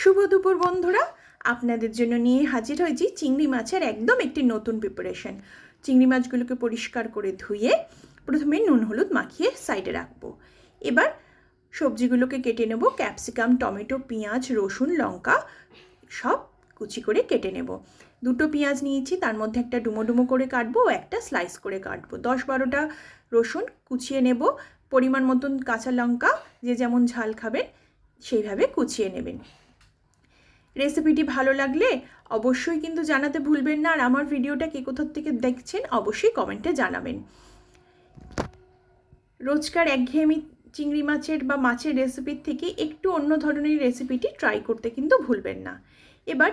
শুভ দুপুর বন্ধুরা। আপনাদের জন্য নিয়ে হাজির হয়েছি চিংড়ি মাছের একদম একটি নতুন প্রিপারেশন চিংড়ি মাছগুলোকে পরিষ্কার করে ধুয়ে প্রথমে নুন হলুদ মাখিয়ে সাইডে রাখব। এবার সবজিগুলোকে কেটে নেব। ক্যাপসিকাম টমেটো, পেঁয়াজ, রসুন, লঙ্কা সব কুচি করে কেটে নেব। দুটো পেঁয়াজ নিয়েছি, তার মধ্যে একটা ডুমো ডুমো করে কাটবো একটা স্লাইস করে কাটবো। দশ বারোটা রসুন কুচিয়ে নেব। পরিমাণ মতন কাঁচা লঙ্কা, যে যেমন ঝাল খাবেন, সেইভাবে কুচিয়ে নেবেন। রেসিপিটি ভালো লাগলে অবশ্যই কিন্তু জানাতে ভুলবেন না। আর আমার ভিডিওটা কে কোথার থেকে দেখছেন অবশ্যই কমেন্টে জানাবেন। রোজকার একঘেয়েমি চিংড়ি মাছের বা মাছের রেসিপির থেকে একটু অন্য ধরনের রেসিপিটি ট্রাই করতে কিন্তু ভুলবেন না। এবার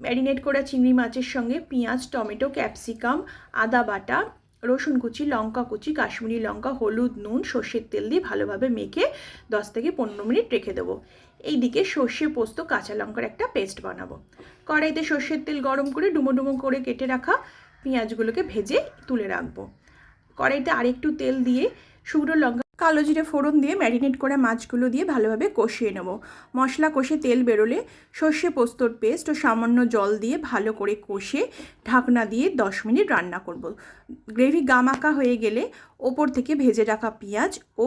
ম্যারিনেট করা চিংড়ি মাছের সঙ্গে পেঁয়াজ, টমেটো ক্যাপসিকাম আদা বাটা রসুন কুচি, লঙ্কা কুচি, কাশ্মীরি লঙ্কা, হলুদ নুন, সর্ষের তেল দিয়ে ভালোভাবে মেখে দশ থেকে পনেরো মিনিট রেখে দেবো। এইদিকে সর্ষে পোস্ত, কাঁচা লঙ্কার একটা পেস্ট বানাবো। কড়াইতে সর্ষের তেল গরম করে ডুমো ডুমো করে কেটে রাখা পেঁয়াজগুলোকে ভেজে তুলে রাখব। কড়াইতে আরেকটু তেল দিয়ে শুকনো লঙ্কা কালো জিরে ফোড়ন দিয়ে ম্যারিনেট করা মাছগুলো দিয়ে ভালোভাবে কষিয়ে নেব। মশলা কষে তেল বেরোলে সর্ষে পোস্তর পেস্ট ও সামান্য জল দিয়ে ভালো করে কষে ঢাকনা দিয়ে দশ মিনিট রান্না করব। গ্রেভি গামাকা হয়ে গেলে ওপর থেকে ভেজে রাখা পেঁয়াজ ও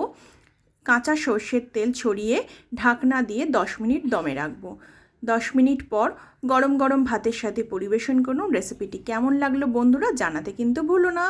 কাঁচা সর্ষের তেল ছড়িয়ে ঢাকনা দিয়ে দশ মিনিট দমে রাখব। দশ মিনিট পর গরম গরম ভাতের সাথে পরিবেশন করুন রেসিপিটি। কেমন লাগল বন্ধুরা জানাতে কিন্তু ভুলো না।